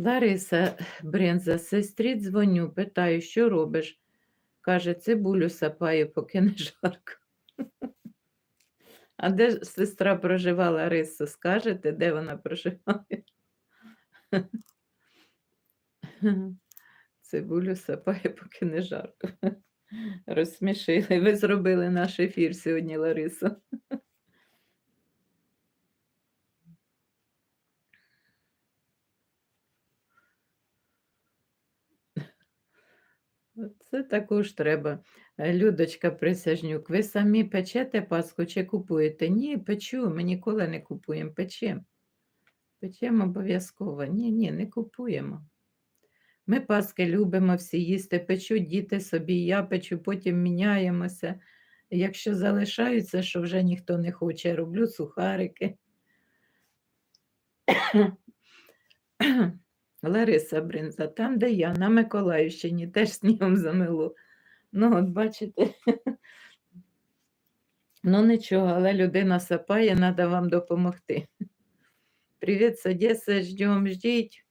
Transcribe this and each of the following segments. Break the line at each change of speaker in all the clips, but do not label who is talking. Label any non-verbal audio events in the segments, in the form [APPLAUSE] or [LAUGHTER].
Лариса Бренза, сестрі дзвоню, питаю, що робиш? Каже, цибулю сапаю, поки не жарко. А де ж сестра проживала Лариса? Скажете, де вона проживає? Цибулю сапає, поки не жарко. Розсмішили. Ви зробили наш ефір сьогодні, Лариса. Це також треба. Е, Людочка Присяжнюк, ви самі печете паску чи купуєте? Ні, печу, ми ніколи не купуємо, печемо. Печемо обов'язково. Ні, ні, не купуємо. Ми паски любимо всі їсти, печуть діти собі, я печу, потім міняємося. Якщо залишаються, що вже ніхто не хоче, роблю сухарики. Лариса Бринза, там, де я, на Миколаївщині, теж снігом замило. Ну, от бачите. Ну, нічого, але людина сапає, треба вам допомогти. Привіт, з Одеси, ждем, ждіть.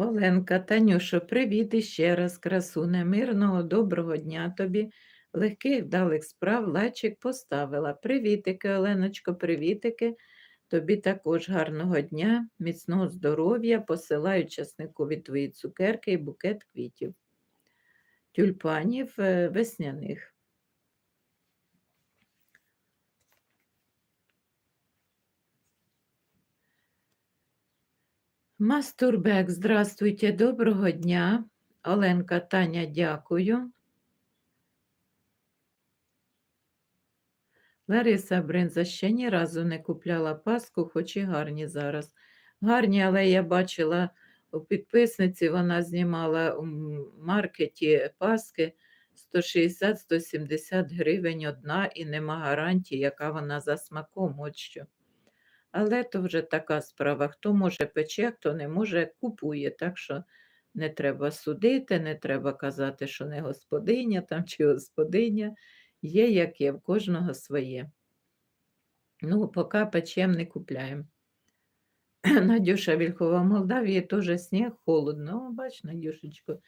Оленка, Танюшо, привіт іще раз, красуне, мирного, доброго дня тобі, легких вдалих справ, лайчик поставила. Привітики, Оленочко, привітики. Тобі також гарного дня, міцного здоров'я, посилаю часникові твої цукерки і букет квітів, тюльпанів е, весняних. Мастурбек, здравствуйте, доброго дня. Оленка, Таня, дякую. Лариса Бринза ще ні разу не купляла паску, хоч і гарні зараз. Гарні, але я бачила у підписниці, вона знімала у маркеті паски 160-170 гривень одна і нема гарантії, яка вона за смаком. От що. Але то вже така справа. Хто може пече, хто не може, купує. Так що не треба судити, не треба казати, що не господиня там чи господиня. Є, як є, в кожного своє. Ну, поки печем не купляємо. [CLEARS THROAT] Надюша Вільхова в Молдавії теж сніг холодно. О, бач, Надюшечко,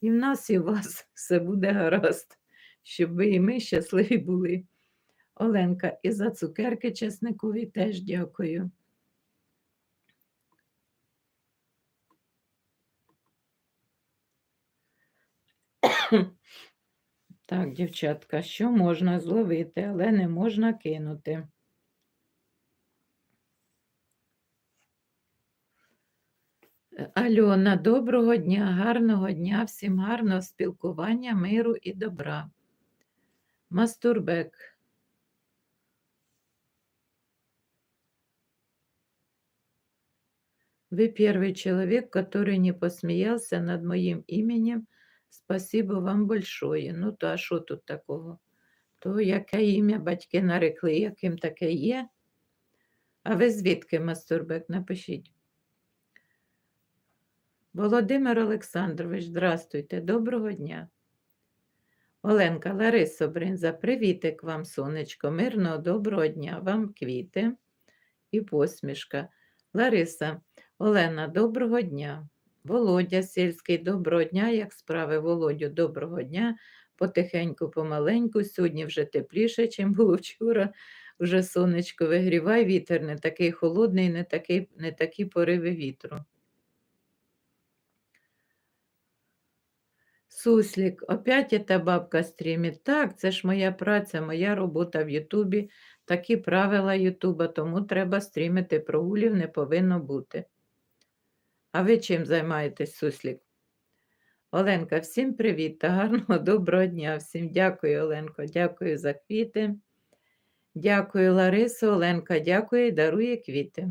і в нас, і в вас [LAUGHS] все буде гаразд, щоб ви і ми щасливі були. Оленка, і за цукерки чесникові теж дякую. Так, дівчатка, що можна зловити, але не можна кинути. Альона, доброго дня, гарного дня, всім гарного спілкування, миру і добра. Мастурбек. Вы первый человек, который не посмеялся над моим именем. Спасибо вам большое. Ну, то а що тут такого? То яке ім'я батьки нарекли, яким таке є? А ви звідки, Мастурбек, напишіть. Володимир Олександрович, здрастуйте, доброго дня. Оленка Ларисо Бринза, привітик вам, сонечко, мирного, доброго дня, вам квіти і посмішка. Лариса, Олена, доброго дня. Володя сільський, доброго дня, як справи Володю, доброго дня. Потихеньку, помаленьку, сьогодні вже тепліше, ніж було вчора. Вже сонечко вигрівай, вітер не такий холодний, не такий, не такі пориви вітру. Суслік, опять эта бабка стрімить. Так, це ж моя праця, моя робота в Ютубі, такі правила Ютуба, тому треба стрімити, прогулів не повинно бути. А ви чим займаєтесь, Суслік? Оленка, всім привіт та гарного [LAUGHS] доброго дня. Всім дякую, Оленко, дякую за квіти. Дякую, Ларисо, Оленка, дякую і дарує квіти.